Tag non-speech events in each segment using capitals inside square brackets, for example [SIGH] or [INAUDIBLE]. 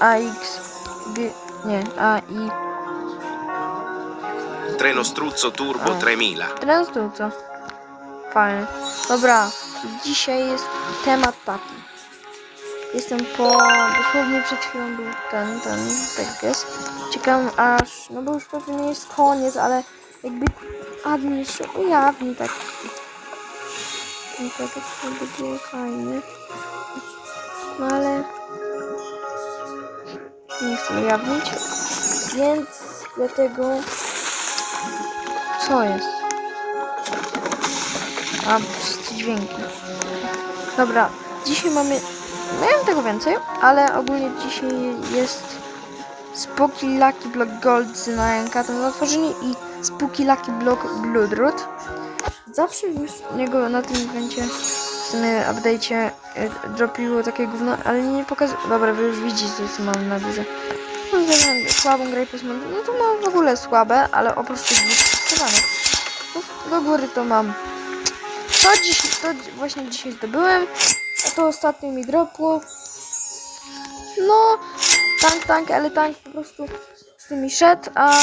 AX, G, nie, AI, Treno struzzo turbo Oh. 3000. Transduca. Fajnie. Dobra, dzisiaj jest temat taki. Jestem po, dosłownie przed chwilą był ten, ten, tak jest. Czekam aż, no bo już pewnie jest koniec, ale jakby admin jeszcze ujawni tak. To to będzie fajnie. No ale nie chcę ujawnić, więc dlatego co jest? A, wszyscy dźwięki. Dobra, dzisiaj mamy... Miałem tego więcej, ale ogólnie dzisiaj jest Spooky Lucky Block Gold na Enkatem na otworzenie i Spooky Lucky Block Bloodroot. Zawsze już z niego na tym evencie, w sumie update'cie y, dropiło takie gówno, ale nie pokazuję... Dobra, wy już widzicie, co mam na górze. No, słabą grę Postman, no to mam w ogóle słabe, ale oprócz tych dwóch testowanych. No, do góry to mam. To dziś, to właśnie dzisiaj zdobyłem, a to ostatnio mi dropło. No, tank, tank, ale tank po prostu z tymi szedł, a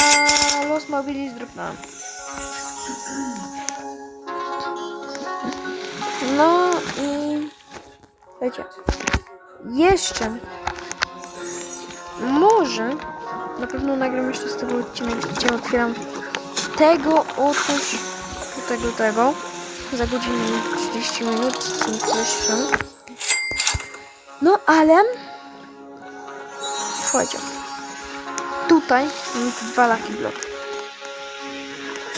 Los Mobilis dropnąłem. No i wiecie, jeszcze może na pewno nagram jeszcze z tego odcinek, gdzie otwieram tego otóż tego, tego. Za godzinę i 30 minut z tym kwestią. No ale słuchajcie tutaj mamy dwa laki blok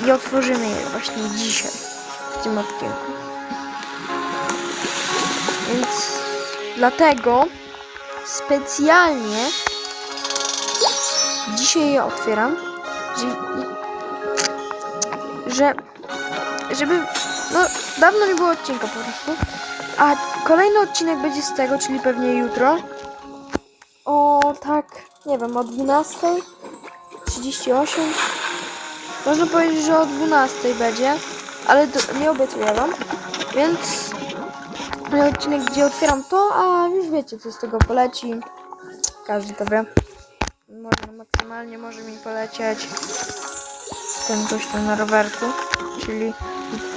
i otworzymy je właśnie dzisiaj w tym odcinku. Więc dlatego specjalnie dzisiaj je otwieram że, że żeby. No, dawno nie było odcinka po prostu. A kolejny odcinek będzie z tego, czyli pewnie jutro. O tak, nie wiem, o 12.38. Można powiedzieć, że o 12 będzie, ale to nie obiecuję wam. Więc ten odcinek, gdzie otwieram to, a już wiecie, co z tego poleci. Każdy to wie. Może maksymalnie może mi polecieć ten gościu na rowerku, czyli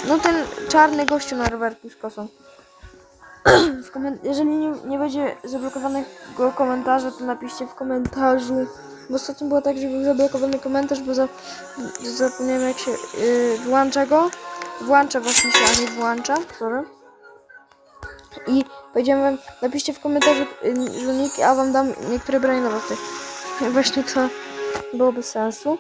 no ten czarny gościu na rowerku z kosą. [CLEARS THROAT] Jeżeli nie, nie będzie zablokowanego komentarza, to napiszcie w komentarzu. Bo ostatnio było tak, że był zablokowany komentarz, bo za, zapomniałem jak się yy, włącza go. Włącza właśnie się, a nie włącza. Sorry. I powiedziałem wam, napiszcie w komentarzu że nick, a wam dam niektóre brainowe. [LAUGHS] Właśnie to byłoby sensu.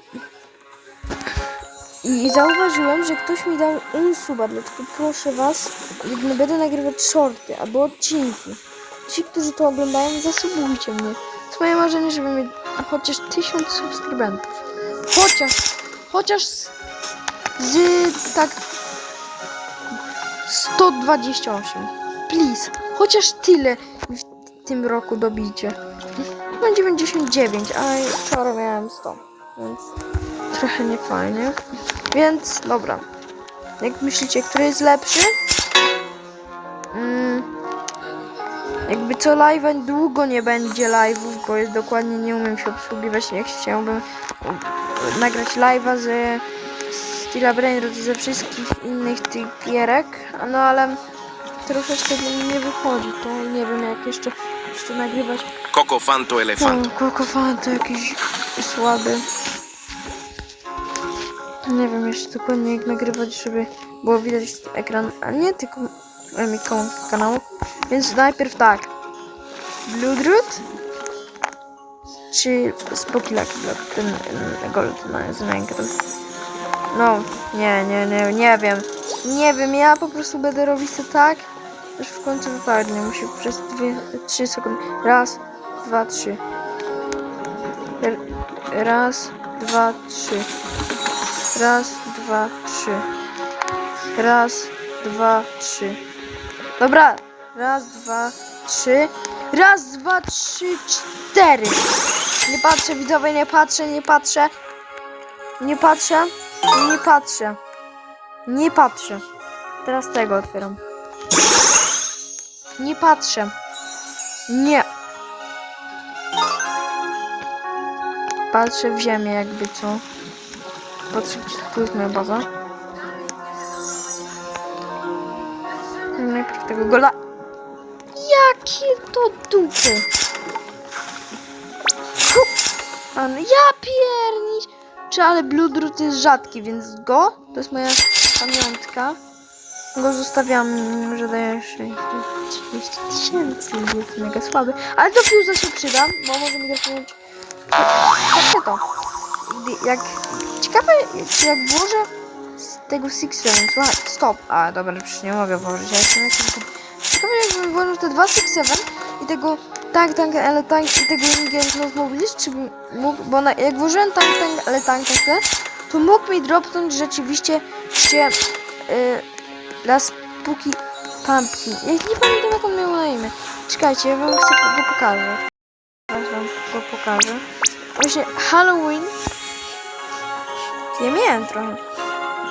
I zauważyłem, że ktoś mi dał unsuba, dlatego proszę was, jak będę nagrywać shorty albo odcinki. Ci, którzy to oglądają, zasubujcie mnie. To moje marzenie, żeby mieć chociaż 1000 subskrybentów. Chociaż, chociaż z, z tak 128. Please, chociaż tyle w tym roku dobijcie. No 99, a wczoraj miałem 100, więc trochę nie fajnie. Więc dobra. Jak myślicie, który jest lepszy? Mm, jakby co live długo nie będzie live'ów, bo jest dokładnie nie umiem się obsługiwać. Jak chciałbym nagrać live'a z Stila Brainrot ze wszystkich innych tych gierek, no ale troszeczkę nie wychodzi, to nie wiem jak jeszcze, jeszcze nagrywać. Coco Fanto Elefanto. O, kokofan to jakiś słaby. Nie wiem jeszcze dokładnie jak nagrywać, żeby było widać ekran, a nie tylko ikon kanału. Więc najpierw tak. Bloodroot czy Spooky Lucky Block, ten gold na znamienkę ten. No, nie, nie, nie, nie wiem. Nie wiem, ja po prostu będę robić to tak, aż w końcu wypadnie. Musi przez dwie, trzy sekundy. Raz, dwa, trzy. Raz, dwa, trzy. Raz, dwa, trzy. Raz, dwa, trzy. Dobra. Raz, dwa, trzy. Raz, dwa, trzy, cztery. Nie patrzę, widzowie, nie patrzę, nie patrzę. Nie patrzę. Nie patrzę. Nie patrzę. Teraz tego otwieram. Nie patrzę. Nie. patrzę w ziemię jakby co. Patrzę, gdzie tu jest moja baza. Najpierw tego gola. Jakie to dupy! Pan, ja piernić! Czy ale Blue Drut jest rzadki, więc go, to jest moja pamiątka. Go zostawiam, że daje 30 tysięcy, jest mega słaby. Ale do fuse'a się przyda, bo może mi dopiąć... Patrzcie to. Jak... Ciekawe, czy jak włożę z tego Six Seven, stop. A, dobra, przecież nie mogę włożyć, ja jestem jakiś... Ciekawe, jakbym włożył te dwa Six Seven i tego tank, tank, ale tank i tego Indian Mobilis, czy mógł, bo na, jak włożyłem tank, tank, ale tank, tank, to mógł mi dropnąć rzeczywiście się y, Las Puki Pumpkin. Ja nie pamiętam jak on miał na imię. Czekajcie, ja wam chcę go pokażę. Teraz wam go pokażę. Właśnie Halloween. Ja miałem trochę.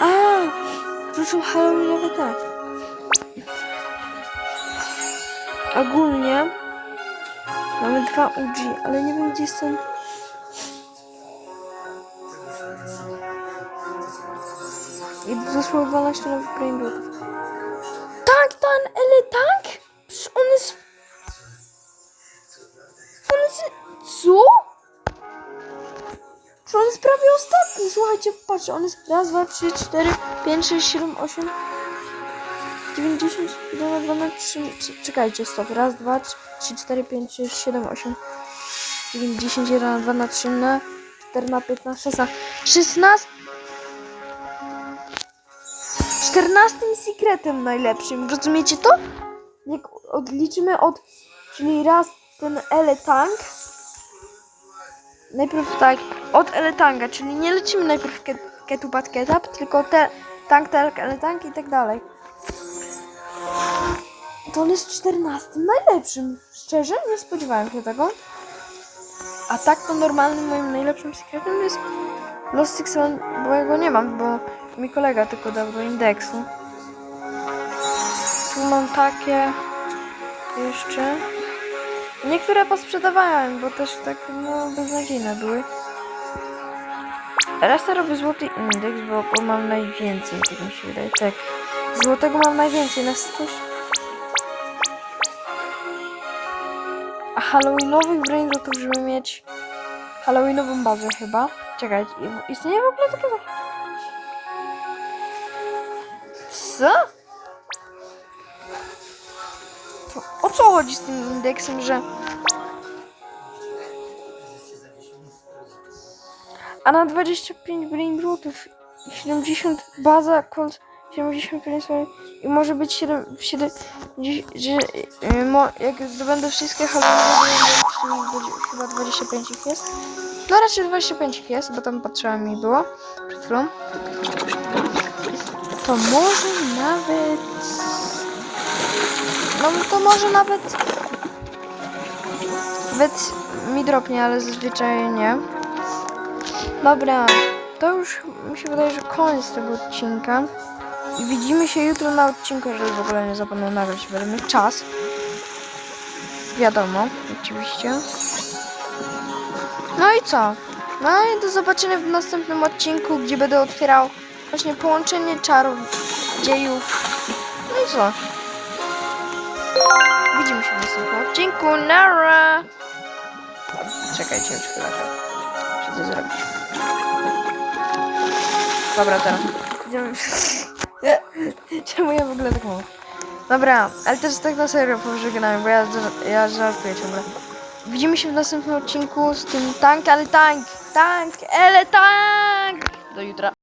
A, są Halloweenowe te. Ogólnie mamy dwa UG, ale nie wiem gdzie jest ten. I zostało 12 nowych brainrotów. Słuchajcie, patrzcie, on jest raz, dwa, trzy, cztery, pięć, sześć, siedem, osiem, dziewięćdziesiąt, jeden, dwa, trzy, trzy, czekajcie, stop, raz, dwa, trzy, cztery, pięć, sześć, siedem, osiem, dziewięć, dziesięć, jeden, dwa, na trzy, na cztery, na piętnaście, szesnaście, szesnaście, czternastym sekretem najlepszym, rozumiecie to? Jak odliczymy od, czyli raz ten Ele-Tank, najpierw tak, od Eletanga, czyli nie lecimy najpierw ke, Ketu Bad Ketap, tylko te, tank, tank, i tak dalej. To on jest 14 najlepszym. Szczerze, nie spodziewałem się tego. A tak to normalnym moim najlepszym sekretem jest Lost Six One, bo ja go nie mam, bo mi kolega tylko dał do indeksu. Tu mam takie jeszcze. Niektóre posprzedawałem, bo też tak no beznadziejne były. Raz ja robię złoty indeks, bo, bo mam najwięcej, tak mi się wydaje. Tak. Złotego mam najwięcej na 100. A Halloweenowych brainrotów, żeby mieć Halloweenową bazę chyba. Czekaj, istnieje w ogóle taka... Co? O co chodzi z tym indeksem, że... A na 25 brainrootów i 70 baza cold 75 swoje- i może być 7, 7 dziś- że y, mo, jak zdobędę wszystkie będzie chyba 25 ich jest. No raczej 25 ich jest, bo tam patrzyłam i było przed chwilą. To może nawet... No to może nawet... Nawet mi dropnie, ale zazwyczaj nie. Dobra, to już mi się wydaje, że koniec tego odcinka. I widzimy się jutro na odcinku, jeżeli w ogóle nie zapomnę nagrać, będę mieć czas. Wiadomo, oczywiście. No i co? No i do zobaczenia w następnym odcinku, gdzie będę otwierał właśnie połączenie czarów, dziejów. No i co? Widzimy się w następnym odcinku. Nara! Czekajcie już chwilę. Co to zrobić? Dobra, teraz. Idziemy. [LAUGHS] Czemu ja w ogóle tak mówię? Dobra, ale też tak na serio pożegnałem, bo ja, ja żartuję ciągle. Widzimy się w następnym odcinku z tym tank, ale tank! Tank, ale tank! Do jutra.